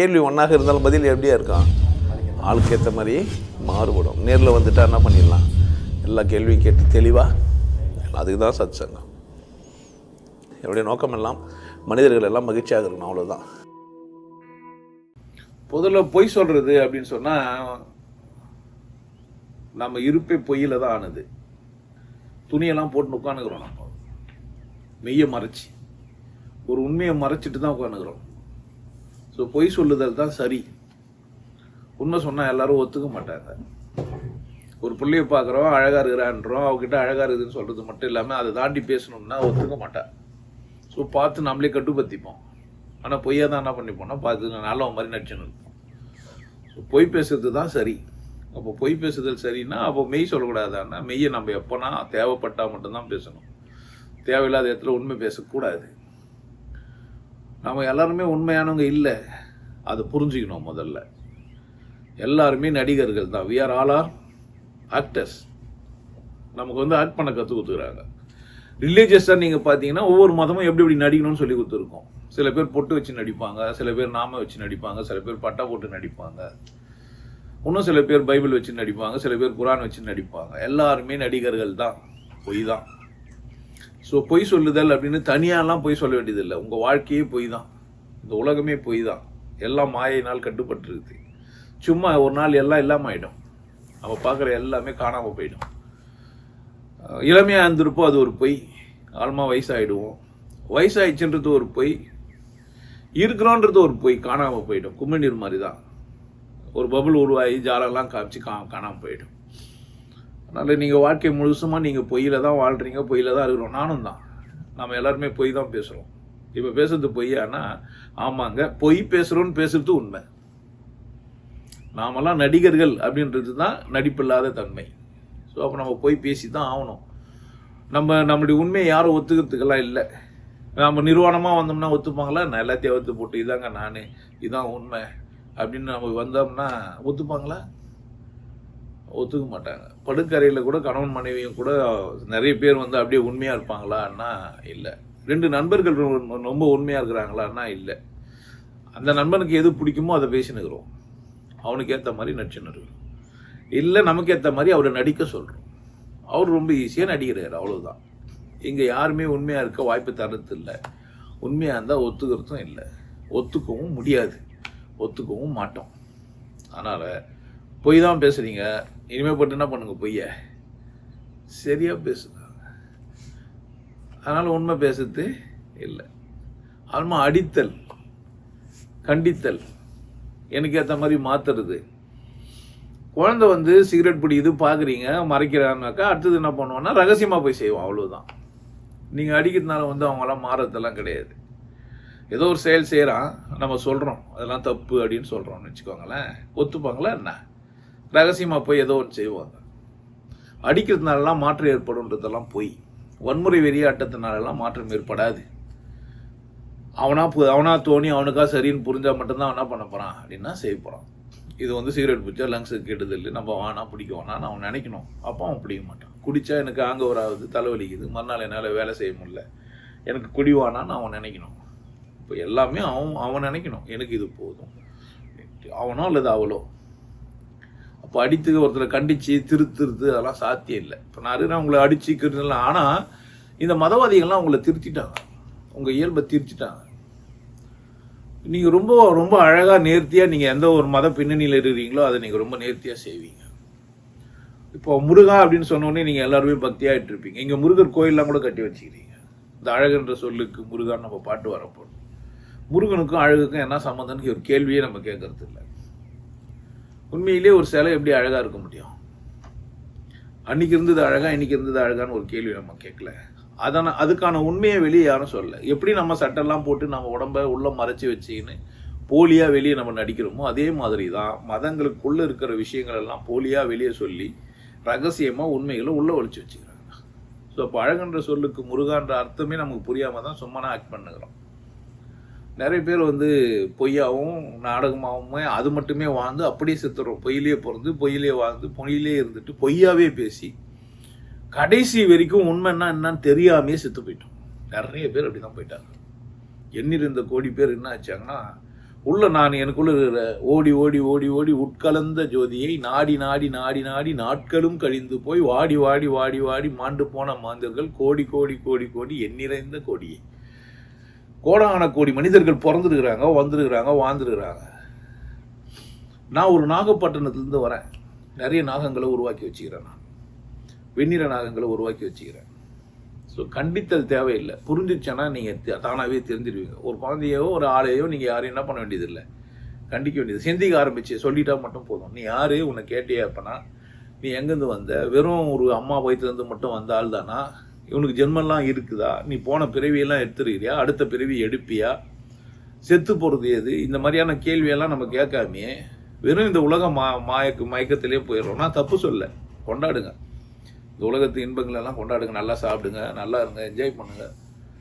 கேள்வி ஒன்றாக இருந்தாலும் பதில் எப்படியா இருக்கான் ஆளுக்கு ஏற்ற மாதிரி மாறுபடும். நேரில் வந்துட்டா என்ன பண்ணிடலாம்? எல்லா கேள்வியும் கேட்டு தெளிவாக அதுக்கு தான் சத் சங்கம் என்னுடைய நோக்கம் எல்லாம் மனிதர்கள் எல்லாம் மகிழ்ச்சியாக இருக்கணும் அவ்வளோதான் பொதுவில் பொய் சொல்றது அப்படின்னு சொன்னா நம்ம இருப்பே பொய்யில் தான் ஆனது. துணியெல்லாம் போட்டு உட்காந்துக்கிறோம் நம்ம. மெய்யை மறைச்சி. ஒரு உண்மையை மறைச்சிட்டு தான் உட்காந்துக்கிறோம் ஸோ பொய் சொல்லுதல் தான் சரி. உண்மை சொன்னால் எல்லாரும் ஒத்துக்க மாட்டாங்க. ஒரு பிள்ளைய பார்க்குறோம் அழகாக இருக்கிறான்றோம் அவகிட்ட அழகாக இருக்குதுன்னு சொல்கிறது மட்டும் இல்லாமல் அதை தாண்டி பேசணும்னா ஒத்துக்க மாட்டா. ஸோ பார்த்து நம்மளே கட்டுப்படுத்திப்போம். ஆனால் பொய்யா தான் என்ன பண்ணிப்போம்னா பார்த்து நல்லவன் மாதிரி நடிச்சுன்னு இருப்போம். ஸோ பொய் பேசுறது தான் சரி. அப்போ பொய் பேசுதல் சரின்னா அப்போ மெய் சொல்லக்கூடாதுன்னா மெய்யை நம்ம எப்போனா தேவைப்பட்டால் மட்டும்தான் பேசணும். தேவையில்லாத இடத்துல உண்மை பேசக்கூடாது. நம்ம எல்லாருமே உண்மையானவங்க இல்லை. அதை புரிஞ்சுக்கணும் முதல்ல. எல்லாருமே நடிகர்கள் தான். We are all are actors நமக்கு வந்து ஆக்ட் பண்ண கற்றுக் கொடுத்துக்கிறாங்க. ரிலீஜியஸாக நீங்கள் பார்த்தீங்கன்னா ஒவ்வொரு மதமும் எப்படி எப்படி நடிக்கணும்னு சொல்லி கொடுத்துருக்கோம். சில பேர் பொட்டு வச்சு நடிப்பாங்க சில பேர் நாம வச்சு நடிப்பாங்க சில பேர் பட்டா போட்டு நடிப்பாங்க. இன்னும் சில பேர் பைபிள் வச்சு நடிப்பாங்க சில பேர் குரான் வச்சு நடிப்பாங்க. எல்லாருமே நடிகர்கள் தான். பொய் தான். ஸோ பொய் சொல்லுதல் அப்படின்னு தனியாலாம் பொய் சொல்ல வேண்டியதில்லை. உங்கள் வாழ்க்கையே பொய் தான் இந்த உலகமே பொய் தான் எல்லாம் மாயினால் கட்டுப்பட்டுருக்குது. சும்மா ஒரு நாள் எல்லாம் இல்லாமல் ஆகிடும் நம்ம பார்க்குற எல்லாமே காணாமல் போயிடும். இளமையாக இருந்திருப்போம் அது ஒரு பொய். ஆழமாக வயசாயிடுவோம். வயசாயிடுச்சுன்றது ஒரு பொய். இருக்கிறோன்றது ஒரு பொய் காணாமல் போயிடும். கும்மநீர் மாதிரி தான் ஒரு பபுள் உருவாகி ஜாலெல்லாம் காமிச்சு கா காணாமல் போயிடும். அதனால் நீங்கள் வாழ்க்கை முழுசுமாக நீங்கள் பொய்யில் தான் வாழ்கிறீங்க பொய்யில் தான் இருக்கிறோம். நானும் தான். நம்ம எல்லாருமே பொய் தான் பேசுகிறோம் இப்போ பேசுறது பொய்யானா ஆமாங்க பொய் பேசுகிறோன்னு பேசுறது உண்மை. நாமெல்லாம் நடிகர்கள் அப்படின்றது தான் நடிப்பில்லாத தன்மை. ஸோ அப்போ நம்ம போய் பேசி தான் ஆகணும். நம்ம நம்மளுடைய உண்மையை யாரும் ஒத்துக்கிறதுக்கெல்லாம் இல்லை. நம்ம நிர்வாணமாக வந்தோம்னா ஒத்துப்பாங்களா? நான் எல்லாத்தையும் ஒத்து போட்டு இதாங்க நான் இதான் உண்மை அப்படின்னு நம்ம வந்தோம்னா ஒத்துப்பாங்களா? ஒத்துக்க மாட்டாங்க. படுக்கறையில் கூட கணவன் மனைவியும் கூட நிறைய பேர் வந்து அப்படியே உண்மையாக இருப்பாங்களான்னா இல்லை. ரெண்டு நண்பர்கள் ரொம்ப- உண்மையாக இருக்கிறாங்களான்னா இல்லை. அந்த நண்பனுக்கு எது பிடிக்குமோ அதை பேசினுக்கிறோம். அவனுக்கு ஏற்ற மாதிரி நடிச்சுன்னு இல்லை நமக்கு ஏற்ற மாதிரி அவரை நடிக்க சொல்கிறோம் அவர் ரொம்ப ஈஸியாக நடிக்கிறார் அவ்வளோதான் இங்கே யாருமே உண்மையாக இருக்க வாய்ப்பு தரது இல்லை. உண்மையாக இருந்தால் ஒத்துக்கிறதும் இல்லை. ஒத்துக்கவும் முடியாது. ஒத்துக்கவும் மாட்டோம். அதனால் பொய் தான் பேசுகிறீங்க இனிமேல் பட்டு என்ன பண்ணுங்க பொய்ய. சரியாக பேசுங்க. அதனால் உண்மை பேசுறது இல்லை. ஆல்மா அடித்தல் கண்டித்தல். எனக்கு ஏற்ற மாதிரி மாத்துறது. குழந்தை வந்து சிகரெட் பிடிக்குது பார்க்குறீங்க மறைக்கிறான்னாக்கா அடுத்தது என்ன பண்ணுவோன்னா ரகசியமாக போய் செய்வோம் அவ்வளோதான் நீங்கள் அடிக்கிறதுனால வந்து அவங்களாம் மாறதெல்லாம் கிடையாது. ஏதோ ஒரு செயல் செய்கிறான் நம்ம சொல்கிறோம் அதெல்லாம் தப்பு அப்படின்னு சொல்கிறோம்னு வச்சுக்கோங்களேன். ஒத்துப்பாங்களா என்ன? ரகசியமாக போய் ஏதோ ஒன்று செய்வாங்க. அடிக்கிறதுனாலலாம் மாற்றம் ஏற்படும்ன்றதெல்லாம் பொய். வன்முறை வெறியாட்டத்தினாலலாம் மாற்றம் ஏற்படாது. அவனா பு- அவனா தோணி அவனுக்கா சரின்னு புரிஞ்சால் மட்டும்தான் அவனா பண்ண போகிறான் அப்படின்னா செய்ய போகிறான் இது வந்து சிகரெட் பிடிச்சா லங்ஸுக்கு இல்லை நம்ம வானா பிடிக்க வேணாம்னு அவன் நினைக்கணும். அப்போ அவன் பிடிக்க மாட்டான். குடிச்சா எனக்கு ஆங்க வராது தலைவலிக்குது மறுநாள் என்னால் வேலை செய்ய முடியல எனக்கு குடி அவன் நினைக்கணும். இப்போ எல்லாமே அவன் அவன் நினைக்கணும். எனக்கு இது போதும். அவனோ அல்லது அவளோ. அப்போ அடித்து ஒருத்தரை கண்டிச்சு திருத்துறது அதெல்லாம் சாத்தியம் இல்லை. இப்போ நான் இருக்கிறேன் உங்களை அடிச்சு கிருந்தலாம் ஆனால் இந்த மதவாதிகள்லாம் உங்களை திருத்திட்டாங்க. உங்கள் இயல்பை திருத்திட்டாங்க. நீங்கள் ரொம்ப ரொம்ப அழகாக நேர்த்தியாக நீங்கள் எந்த ஒரு மத பின்னணியில் இருக்கிறீங்களோ அதை நீங்கள் ரொம்ப நேர்த்தியாக செய்வீங்க. இப்போ முருகா அப்படின்னு சொன்னோடனே நீங்கள் எல்லாருமே பக்தியாகிட்டு இருப்பீங்க. இங்கே முருகர் கோயிலெலாம் கூட கட்டி வச்சுக்கிறீங்க. இந்த அழகுன்ற சொல்லுக்கு முருகான்னு நம்ம பாட்டு வரப்போம் முருகனுக்கும் அழகுக்கும் என்ன சம்மந்தம்னு ஒரு கேள்வியே நம்ம கேட்கறது இல்லை உண்மையிலே ஒரு சிலை எப்படி அழகாக இருக்க முடியும்? அன்னைக்கு இருந்தது அழகா இன்னைக்கு இருந்தது அழகான்னு ஒரு கேள்வி நம்ம கேட்கல. அதான அதுக்கான உண்மையை வெளியே யாரும் சொல்லலை. எப்படி நம்ம சட்டெல்லாம் போட்டு நம்ம உடம்ப உள்ள மறைச்சி வச்சுக்கின்னு போலியாக வெளியே நம்ம நடிக்கிறோமோ அதே மாதிரி தான் மதங்களுக்குள்ளே இருக்கிற விஷயங்கள் எல்லாம் போலியாக வெளியே சொல்லி ரகசியமாக உண்மைகளை உள்ள ஒழிச்சு வச்சுக்கிறாங்க. ஸோ அப்போ அழகுன்ற சொல்லுக்கு முருகான்ற அர்த்தமே நமக்கு புரியாமல் தான் சும்மா ஆக்ட் பண்ணுகிறோம். நிறைய பேர் வந்து பொய்யாகவும் நாடகமாகவுமே அது மட்டுமே வாழ்ந்து அப்படியே செத்துடுறோம் பொய்யிலே பிறந்து பொய்யிலே வாழ்ந்து பொய்யிலே இருந்துட்டு பொய்யாவே பேசி கடைசி வரைக்கும் உண்மைன்னா என்னன்னு தெரியாமே செத்து போயிட்டோம். நிறைய பேர் அப்படிதான் போயிட்டாங்க. எண்ணிருந்த கோடி பேர் என்ன ஆச்சாங்கன்னா உள்ள நான் எனக்குள்ள இருக்கிற ஓடி ஓடி ஓடி ஓடி உட்கலந்த ஜோதியை நாடி நாடி நாடி நாடி நாட்களும் கழிந்து போய் வாடி வாடி வாடி வாடி மாண்டு போன மாந்தர்கள் கோடி கோடி கோடி கோடி எண்ணிறைந்த கோடியை. கோடான கோடி மனிதர்கள் பிறந்துருக்குறாங்க வந்திருக்கிறாங்க வாழ்ந்துருக்குறாங்க. நான் ஒரு நாகப்பட்டினத்துலேருந்து வரேன். நிறைய நாகங்களை உருவாக்கி வச்சுக்கிறேன் நான். வெண்ணிற நாகங்களை உருவாக்கி வச்சுக்கிறேன். ஸோ கண்டித்தல் தேவையில்லை. புரிஞ்சிச்சேன்னா நீங்கள் தானாகவே தெரிஞ்சிருவீங்க. ஒரு குழந்தையோ ஒரு ஆளையோ நீங்கள் யாரையும் என்ன பண்ண வேண்டியதில்லை. கண்டிக்க வேண்டியது. சிந்திக்க ஆரம்பிச்சு சொல்லிட்டா மட்டும் போதும். நீ யார்? உன்னை கேட்டியா அப்பனா நீ எங்கேருந்து வந்த? வெறும் ஒரு அம்மா வயிற்றுலேருந்து மட்டும் வந்த ஆள் தானா இவனுக்கு ஜென்மெல்லாம் இருக்குதா? நீ போன பிறவியெல்லாம் எடுத்துருக்கிறியா? அடுத்த பிறவி எடுப்பியா? செத்து போகிறது எது? இந்த மாதிரியான கேள்வியெல்லாம் நம்ம கேட்காமையே வெறும் இந்த உலகம் மா மாயக்கு மயக்கத்திலே போயிடுறோம் தப்பு சொல்ல. கொண்டாடுங்க. இந்த உலகத்து இன்பங்களெல்லாம் கொண்டாடுங்க. நல்லா சாப்பிடுங்க நல்லா இருங்க என்ஜாய் பண்ணுங்க.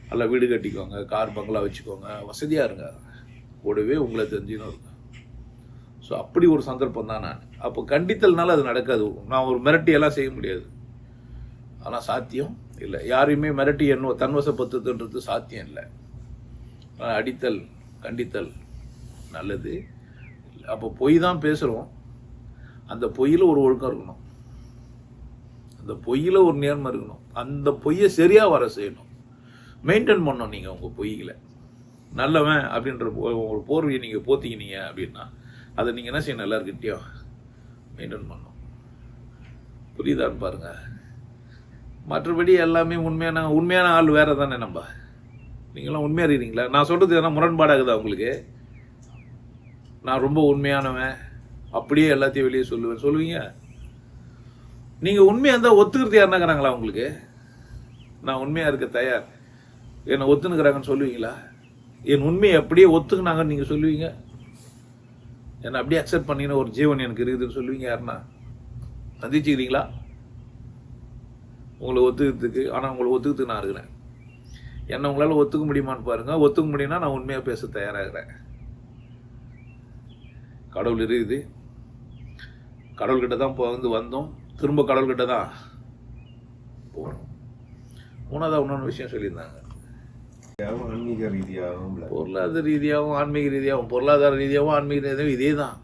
நல்லா வீடு கட்டிக்கோங்க கார் பங்களா வச்சுக்கோங்க. வசதியாக இருங்க. கூடவே உங்களை தெரிஞ்சுன்னு இருங்க. ஸோ அப்படி ஒரு சந்தர்ப்பம் தான் நான். அப்போ கண்டித்தல்னால அது நடக்காது. நான் ஒரு மிரட்டியெல்லாம் செய்ய முடியாது. ஆனால் சாத்தியம் இல்லை யாரையுமே மிரட்டி என்ன தன்வசப்படுத்துன்றது சாத்தியம் இல்லை. அடித்தல் கண்டித்தல் நல்லது. அப்போ பொய் தான் பேசுகிறோம் அந்த பொய்யில் ஒரு ஒழுக்கம் இருக்கணும். அந்த பொய்யில் ஒரு நேர்மை இருக்கணும். அந்த பொய்யை சரியாக வர செய்யணும். மெயின்டைன் பண்ணணும் நீங்கள் உங்கள் பொய்களை நல்லவன் அப்படின்ற ஒரு போர்வையை நீங்கள் போத்திக்கினீங்க அப்படின்னா அதை நீங்கள் என்ன செய்யணும்? எல்லாருக்கிட்டையும் மெயின்டைன் பண்ணணும். புரியுதான்னு பாருங்கள் மற்றபடி எல்லாமே உண்மையான உண்மையான ஆள் வேறு தானே நம்ம? நீங்களாம் உண்மையாக இருக்கிறீங்களா? நான் சொல்கிறது எதனா முரண்பாடாகுதா உங்களுக்கு? நான் ரொம்ப உண்மையானவன். அப்படியே எல்லாத்தையும் வெளியே சொல்லுவேன். சொல்லுவீங்க? நீங்கள் உண்மையாக இருந்தால் ஒத்துக்கிறது யாருனாங்கிறாங்களா உங்களுக்கு? நான் உண்மையாக இருக்க தயார். என்னை ஒத்துனுக்குறாங்கன்னு சொல்லுவீங்களா? என் உண்மையை அப்படியே ஒத்துக்குனாங்கன்னு நீங்கள் சொல்லுவீங்க? என்னை அப்படியே அக்செப்ட் பண்ணின ஒரு ஜீவன் எனக்கு இருக்குதுன்னு சொல்லுவீங்க யாருன்னா? சந்திச்சுக்கிறீங்களா? உங்களை ஒத்துக்கிறதுக்கு ஆனால் உங்களை ஒத்துக்கிறதுக்கு நான் இருக்கிறேன். என்னை உங்களால் ஒத்துக்க முடியுமான்னு பாருங்க. ஒத்துக்க முடியும்னா நான் உண்மையாக பேச தயாராகிறேன். கடவுள் இருக்குது. கடவுள்கிட்ட தான் இப்போ வந்து வந்தோம். திரும்ப கடவுள்கிட்ட தான் போகிறோம் மூணாவது இன்னொன்று விஷயம் சொல்லியிருந்தாங்க. ஆன்மீக ரீதியாகவும். பொருளாதார ரீதியாகவும் ஆன்மீக ரீதியாகவும் பொருளாதார ரீதியாகவும் ஆன்மீக ரீதியாகவும் இதே தான்.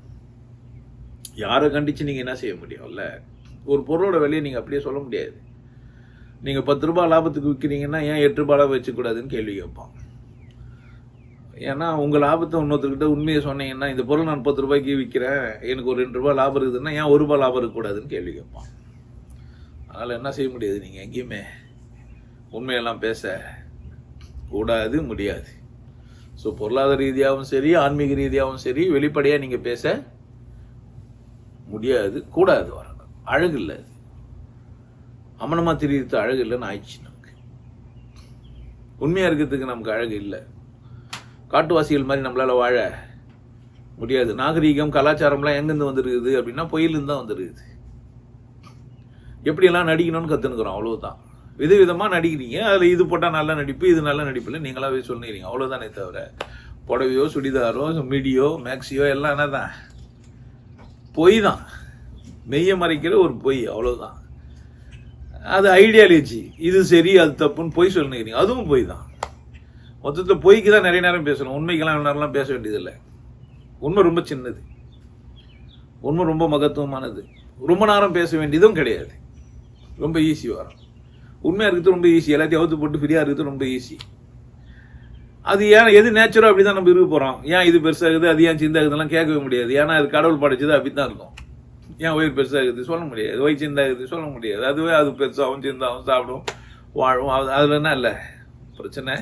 யாரை கண்டித்து நீங்கள் என்ன செய்ய முடியும்ல ஒரு பொருளோட விலையை நீங்கள் அப்படியே சொல்ல முடியாது. நீங்கள் பத்து ரூபாய் லாபத்துக்கு விற்கிறீங்கன்னா ஏன் எட்டு ரூபாய் லாபம் வச்சுக்கூடாதுன்னு கேள்வி கேட்பான் ஏன்னா உங்கள் லாபத்தை இன்னொருத்தர்கிட்ட உண்மையை சொன்னீங்கன்னா இந்த பொருள் நான் பத்து ரூபாய்க்கு விற்கிறேன் எனக்கு ஒரு ரெண்டு ரூபாய் லாபம் இருக்குதுன்னா ஏன் ஒரு ரூபாய் லாபம் இருக்கக்கூடாதுன்னு கேள்வி கேட்பான் அதனால் என்ன செய்ய முடியாது நீங்கள் எங்கேயுமே? உண்மையெல்லாம் பேச கூடாது முடியாது. ஸோ பொருளாதார ரீதியாகவும் சரி ஆன்மீக ரீதியாகவும் சரி வெளிப்படையாக நீங்கள் பேச முடியாது கூடாது வரணும். அழகு இல்லை அமனமாக தெரியுது அழகு இல்லைன்னு ஆயிடுச்சு நமக்கு. உண்மையாக இருக்கிறதுக்கு நமக்கு அழகு இல்லை. காட்டுவாசிகள் மாதிரி நம்மளால் வாழ முடியாது. நாகரீகம் கலாச்சாரம்லாம் எங்கேருந்து வந்துருக்குது அப்படின்னா பொயிலிருந்து தான் வந்துருக்குது. எப்படியெல்லாம் நடிக்கணும்னு கற்றுனுக்குறோம் அவ்வளவுதான். விதவிதமாக நடிக்கிறீங்க அதில் இது போட்டால் நல்லா நடிப்பு இது நல்ல நடிப்பு இல்லை நீங்களாவே சொல்லிக்கிறீங்க. அவ்வளோதானே தவிர புடவையோ சுடிதாரோ மிடியோ மேக்ஸியோ எல்லாம் என்னதான். பொய் தான். மெய்ய மறைக்கிற ஒரு பொய் அவ்வளோதான் அது ஐடியாலஜி இது சரி அது தப்புன்னு பொய் சொல்லிக்கிறீங்க அதுவும் பொய் தான். மொத்தத்தில் பொய்க்கு தான் நிறைய நேரம் பேசணும். உண்மைக்கெல்லாம் நேரம்லாம் பேச வேண்டியதில்லை. உண்மை ரொம்ப சின்னது. உண்மை ரொம்ப மகத்துவமானது. ரொம்ப நேரம் பேச வேண்டியதும் கிடையாது. ரொம்ப ஈஸி வரும். உண்மையாக இருக்கிறது ரொம்ப ஈஸி எல்லாத்தையும் அவுத்து போட்டு ஃப்ரீயாக இருக்கிறது ரொம்ப ஈஸி அது ஏன் எது நேச்சுரோ அப்படி தான் நம்ம இருக்க போகிறோம் ஏன் இது பெருசாகுது அது ஏன் சிந்தாகுதுலாம் கேட்கவே முடியாது. ஏன்னா அது கடவுள் படைச்சது அப்படி தான் இருக்கும். ஏன் வயிறு பெருசாகுது சொல்ல முடியாது. வயிறு சிந்தாகுது சொல்ல முடியாது. அதுவே அது பெருசாகவும் சிந்தாகவும் சாப்பிடும். வாழும். அது அதில் என்ன இல்லை? பிரச்சனை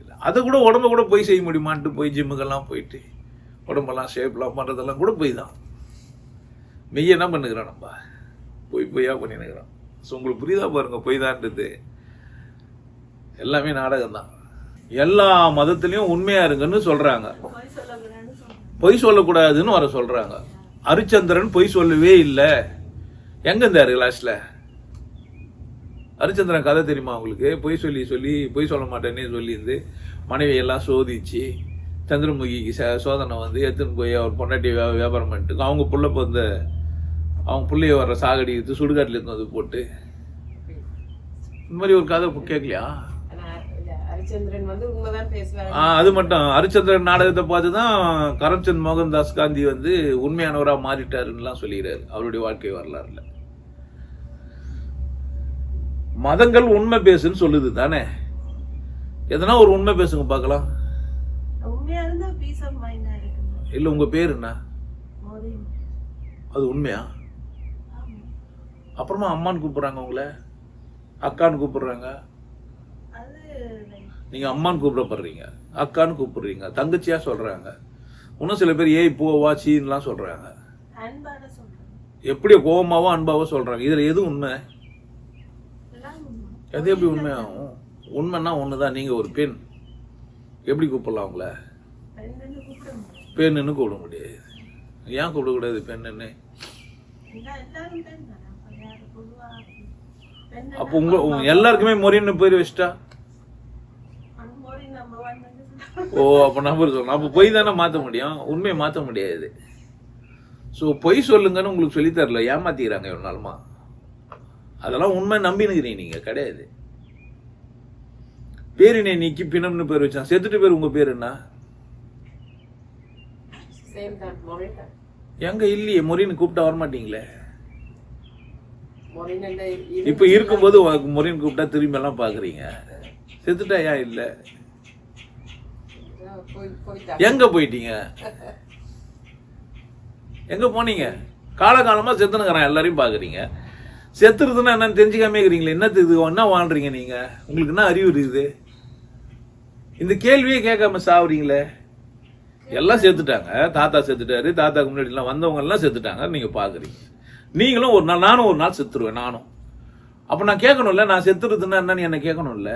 இல்லை. அதை கூட உடம்ப கூட போய் செய்ய முடியுமான்ட்டு போய் ஜிம்முக்கெல்லாம் போயிட்டு உடம்பெல்லாம் ஷேப்லாம் பண்ணுறதெல்லாம் கூட போய் தான். மெய்ய என்ன பண்ணுகிறோம் நம்ம? பொய் பொய்யா பண்ணினுக்கிறோம் ஸோ உங்களுக்கு புரியுதா பாருங்க பொய் தான்றது. எல்லாமே நாடகம் தான். எல்லா மதத்துலேயும் உண்மையா இருங்கன்னு சொல்றாங்க. பொய் சொல்லக்கூடாதுன்னு வர சொல்றாங்க. ஹரிச்சந்திரன் பொய் சொல்லவே இல்லை. எங்க இருந்தாரு லாஸ்ட்ல ஹரிச்சந்திரன் கதை தெரியுமா உங்களுக்கு? பொய் சொல்லி சொல்லி பொய் சொல்ல மாட்டேன்னே சொல்லியிருந்து மனைவியெல்லாம் சோதிச்சு சந்திரமுகிக்கு ச- சோதனை வந்து எடுத்துன்னு போய் அவர் பொண்டாட்டி வியா- வியாபாரம் பண்ணிட்டு அவங்க புள்ள பிறந்த அவங்க பிள்ளைய வர்ற சாகடி எடுத்து சுடுகாட்டில் இருந்து வந்து போட்டு. இந்த மாதிரி ஒரு கதை கேட்கலையா ஆனா, இல்ல, ஹரிச்சந்திரன் வந்து உண்மைதான் பேசுவாரு ஆ, அது மட்டும். ஹரிச்சந்திரன் நாடகத்தை பார்த்து தான் கரம்சந்த் மோகன்தாஸ் காந்தி வந்து உண்மையானவராக மாறிட்டாருன்னுலாம் சொல்லிடுறாரு அவருடைய வாழ்க்கை வரலாறுல. மதங்கள் உண்மை பேசுன்னு சொல்லுது தானே. எதனா ஒரு உண்மை பேசுங்க பார்க்கலாம். இல்லை உங்க பேர் என்ன? அது உண்மையா? அப்புறமா அம்மான்னு கூப்பிடுறாங்க உங்களை? அக்கான்னு கூப்பிடுறாங்க? நீங்க அம்மான்னு கூப்பிடப்படுறீங்க அக்கான்னு கூப்பிடுறீங்க தங்கச்சியா சொல்றாங்க. இன்னும் சில பேர் ஏய் போ வா சீன்லாம் சொல்றேன் எப்படி கோவமாவோ அன்பாவோ சொல்றாங்க. இதுல எது உண்மை. எது எப்படி உண்மையாகும்? உண்மைன்னா ஒண்ணுதான். நீங்க ஒரு பெண். எப்படி கூப்பிடலாம் உங்களை? பெண்ணுன்னு கூப்பிட முடியாது. ஏன் கூப்பிடக்கூடாது பெண்ணுன்னு? தானே. அப்ப உங்க எல்லாருக்குமே மொரின்னு பேர் வச்சுட்டா? ஓ அப்போ நம்பர் சொல்லணும் அப்போ பொய் தானே மாற்ற முடியும்? உண்மையை மாற்ற முடியாது. ஸோ பொய் சொல்லுங்கன்னு உங்களுக்கு சொல்லித் தரல. ஏமாத்திக்கிறாங்க இவ்வளோ நாளுமா? அதெல்லாம் உண்மை நம்பினுக்கிறீங்க நீங்க. கிடையாது. பேரினை நீக்கி பிணம்னு பேர் வச்சான். செத்துட்டு பேர் உங்க பேர் என்ன? எங்க இல்லையே? மொரின்னு கூப்பிட்டா வரமாட்டீங்களே? இப்போ இருக்கும்போது மொரின்னு கூப்பிட்டா திரும்பி எல்லாம் பாக்குறீங்க. செத்துட்டா ஏன் இல்லை? எங்க போயிட்டீங்க? எங்க போனீங்க? காலகாலமா செத்துனுங்கிறான் எல்லாரையும் பாக்குறீங்க. செத்துறதுன்னா என்னன்னு தெரிஞ்சுக்காம இருக்கிறீங்களே என்னது இது? என்ன வாழ்றீங்க நீங்க? உங்களுக்கு என்ன அறிவு இருக்குது இந்த கேள்வியே கேட்காம சாவுறீங்களே. எல்லாம் செத்துட்டாங்க. தாத்தா செத்துட்டாரு தாத்தாக்கு முன்னாடி எல்லாம் வந்தவங்க எல்லாம் செத்துட்டாங்க நீங்க பாக்குறீங்க. நீங்களும் ஒரு நாள் நானும் ஒரு நாள் செத்துருவேன் நானும். அப்ப நான் கேட்கணும்ல நான் செத்துறதுன்னா என்னன்னு என்ன கேட்கணும்ல?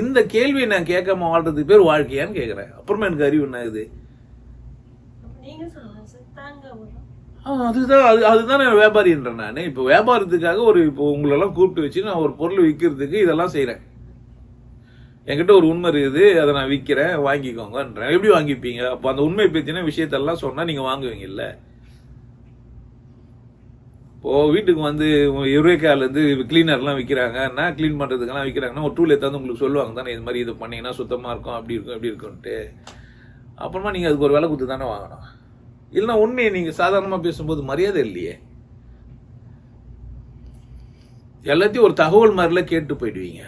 இந்த கேள்வியை நான் கேட்காம வாழ்றதுக்கு பேர் வாழ்க்கையான்னு கேட்கறேன். அப்புறமா எனக்கு அறிவு என்ன இது அதுதான் அது அதுதான் நான் வியாபாரின்றேன் நான். இப்போ வியாபாரத்துக்காக ஒரு இப்போ உங்களெல்லாம் கூப்பிட்டு வச்சு நான் ஒரு பொருள் விற்கிறதுக்கு இதெல்லாம் செய்கிறேன் என்கிட்ட ஒரு உண்மை இருக்குது அதை நான் விற்கிறேன் வாங்கிக்கோங்கன்றேன். எப்படி வாங்கிப்பீங்க? அப்போ அந்த உண்மை பற்றின விஷயத்தெல்லாம் சொன்னால் நீங்கள் வாங்குவீங்கல்ல. இப்போ வீட்டுக்கு வந்து யுரேக்காலேருந்து கிளீனர்லாம் விற்கிறாங்கன்னா க்ளீன் பண்ணுறதுக்கெல்லாம் விற்கிறாங்கன்னா ஒரு டூல் எடுத்தாந்து உங்களுக்கு சொல்லுவாங்க தானே இது மாதிரி இது பண்ணீங்கன்னா சுத்தமாக இருக்கும் அப்படி இருக்கும் இப்படி இருக்கும்ன்ட்டு அப்புறமா நீங்கள் அதுக்கு ஒரு விலை கொடுத்து தானே வாங்கணும். இல்லைன்னா உண்மையை நீங்கள் சாதாரணமாக பேசும்போது மரியாதை இல்லையே. எல்லாத்தையும் ஒரு தகவல் மாதிரில கேட்டு போயிடுவீங்க.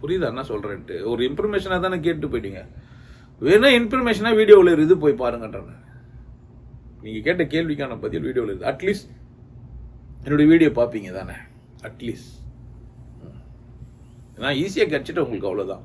புரியுதா? என்ன சொல்கிறேன்ட்டு ஒரு இன்ஃபர்மேஷனாக தானே கேட்டு போயிடுவீங்க. வேணா இன்ஃபர்மேஷனாக வீடியோவில் இருந்து போய் பாருங்கன்றேன் நீங்கள் கேட்ட கேள்விக்கான பதில் வீடியோவில் இருக்குது அட்லீஸ்ட் என்னுடைய வீடியோ பார்ப்பீங்க தானே? அட்லீஸ்ட் நான் ஈஸியாக கிடச்சிட்டு உங்களுக்கு அவ்வளோதான்